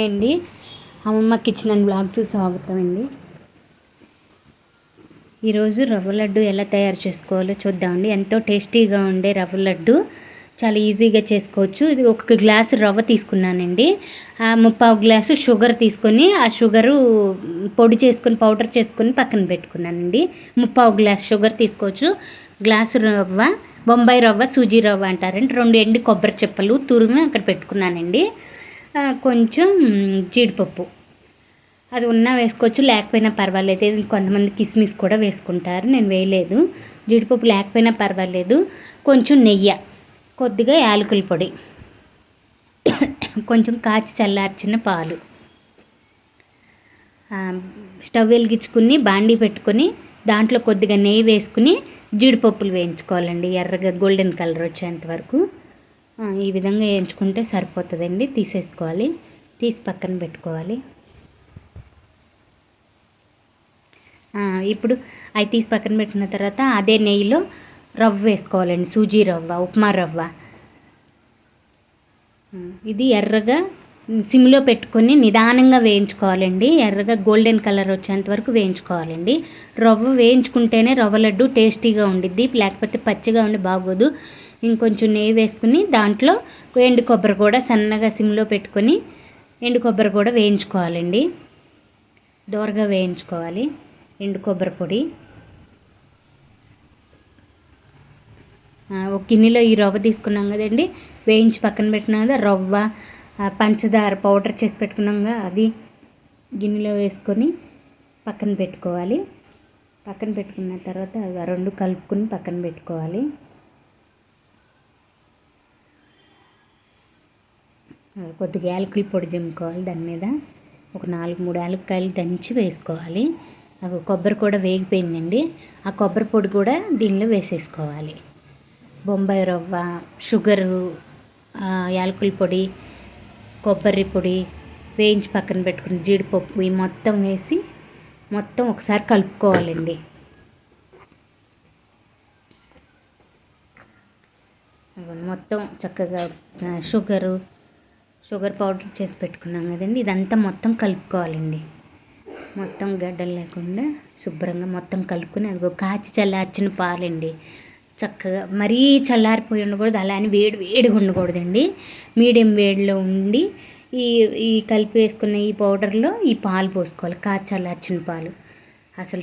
అండి. అమ్మమ్మ kitchen and blogs స్వాగతం అండి. ఈరోజు రవ్వ లడ్డు ఎలా తయారు చేసుకోవాలో చూద్దామండి ఎంతో టేస్టీగా ఉండే రవ్వ లడ్డు చాలా ఈజీగా చేసుకోవచ్చు. ఇది ఒక గ్లాసు రవ్వ తీసుకున్నానండి. ఆ ముప్పావు గ్లాసు షుగర్ తీసుకొని ఆ షుగరు పొడి చేసుకొని పౌడర్ చేసుకొని పక్కన పెట్టుకున్నానండి. ముప్పావు గ్లాస్ షుగర్ తీసుకోవచ్చు. గ్లాసు రవ్వ బొంబాయి రవ్వ సూజీ రవ్వ అంటారండి. రెండు ఎండి కొబ్బరి చెప్పలు తురుము అక్కడ పెట్టుకున్నానండి. కొంచెం జీడిపప్పు. అది ఉన్నా వేసుకోవచ్చు లేకపోయినా పర్వాలేదు. కొంతమంది కిస్మిస్ కూడా వేసుకుంటారు నేను వేయలేదు. జీడిపప్పు లేకపోయినా పర్వాలేదు. కొంచెం నెయ్యి కొద్దిగా యాలకుల పొడి కొంచెం కాచి చల్లార్చిన పాలు. స్టవ్ వెలిగించుకుని బాండీ పెట్టుకొని దాంట్లో కొద్దిగా నెయ్యి వేసుకుని జీడిపప్పులు వేయించుకోవాలండి. ఎర్రగా గోల్డెన్ కలర్ వచ్చేంత వరకు. ఈ విధంగా వేయించుకుంటే సరిపోతుందండి. తీసేసుకోవాలి. తీసి పక్కన పెట్టుకోవాలి. ఇప్పుడు అవి తీసి పక్కన పెట్టిన తర్వాత అదే నెయ్యిలో రవ్వ వేసుకోవాలండి. సూజీ రవ్వ ఉప్మా రవ్వ. ఇది ఎర్రగా సిమ్లో పెట్టుకొని నిదానంగా వేయించుకోవాలండి. ఎర్రగా గోల్డెన్ కలర్ వచ్చేంత వరకు వేయించుకోవాలండి. రవ్వ వేయించుకుంటేనే రవ్వ లడ్డు టేస్టీగా ఉండిద్ది లేకపోతే పచ్చిగా ఉండి బాగోదు. ఇంకొంచెం నెయ్యి వేసుకుని దాంట్లో ఎండు కొబ్బరి కూడా సన్నగా సిమ్లో పెట్టుకొని ఎండు కొబ్బరి కూడా వేయించుకోవాలండి. దోరగా వేయించుకోవాలి ఎండు కొబ్బరి పొడి. ఒక గిన్నెలో ఈ రవ్వ తీసుకున్నాం కదండి వేయించి పక్కన పెట్టినాం కదా రవ్వ పంచదార పౌడర్ చేసి పెట్టుకున్నాం కదా అది గిన్నెలో వేసుకొని పక్కన పెట్టుకోవాలి. పక్కన పెట్టుకున్న తర్వాత రెండు కలుపుకొని పక్కన పెట్టుకోవాలి. కొద్దిగా యాలకుల పొడి జమ్ముకోవాలి దాని మీద. ఒక నాలుగు మూడు యాలక్కాయలు దంచి వేసుకోవాలి. కొబ్బరి కూడా వేగిపోయిందండి. ఆ కొబ్బరి పొడి కూడా దీనిలో వేసేసుకోవాలి. బొంబాయి రవ్వ షుగరు యాలకుల పొడి కొబ్బరి పొడి వేయించి పక్కన పెట్టుకుని జీడిపప్పు ఈ మొత్తం వేసి మొత్తం ఒకసారి కలుపుకోవాలండి. మొత్తం చక్కగా షుగరు షుగర్ పౌడర్ చేసి పెట్టుకున్నాం కదండి. ఇదంతా మొత్తం కలుపుకోవాలండి. మొత్తం గడ్డలు లేకుండా శుభ్రంగా మొత్తం కలుపుకొని అది కాచి చల్లార్చిన పాలండి. చక్కగా మరీ చల్లారిపోయి ఉండకూడదు అలా అని వేడి వేడిగా ఉండకూడదండి. మీడియం వేడిలో ఉండి ఈ ఈ కలిపి వేసుకున్న ఈ పౌడర్లో ఈ పాలు పోసుకోవాలి కాచి చల్లార్చిన పాలు. అసలు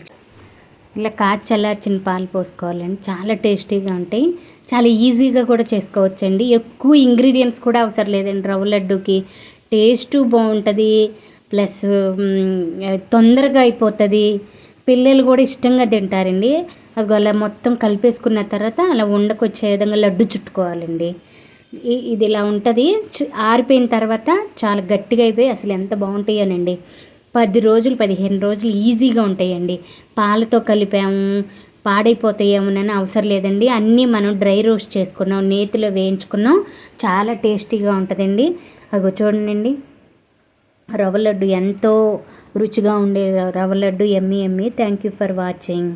ఇలా కాచి చల్లార్చిన పాలు పోసుకోవాలండి. చాలా టేస్టీగా ఉంటాయి. చాలా ఈజీగా కూడా చేసుకోవచ్చండి. ఎక్కువ ఇంగ్రీడియంట్స్ కూడా అవసరం లేదండి. రవ్వ లడ్డుకి టేస్ట్ బాగుంటుంది. ప్లస్ తొందరగా అయిపోతుంది. పిల్లలు కూడా ఇష్టంగా తింటారండి. అది అలా మొత్తం కలిపేసుకున్న తర్వాత అలా ఉండకొచ్చే విధంగా లడ్డు చుట్టుకోవాలండి. ఇది ఇలా ఉంటుంది. ఆరిపోయిన తర్వాత చాలా గట్టిగా అయిపోయి అసలు ఎంత బాగుంటాయోనండి. పది రోజులు పదిహేను రోజులు ఈజీగా ఉంటాయండి. పాలతో కలిపాము పాడైపోతాయేమోనని అవసరం లేదండి. అన్నీ మనం డ్రై రోస్ట్ చేసుకున్నాం నేతిలో వేయించుకున్నాం. చాలా టేస్టీగా ఉంటుందండి. అగో చూడండి రవ్వ లడ్డు ఎంతో రుచిగా ఉండే రవ్వ లడ్డు ఎమ్మి ఎమ్మి. Thank you for watching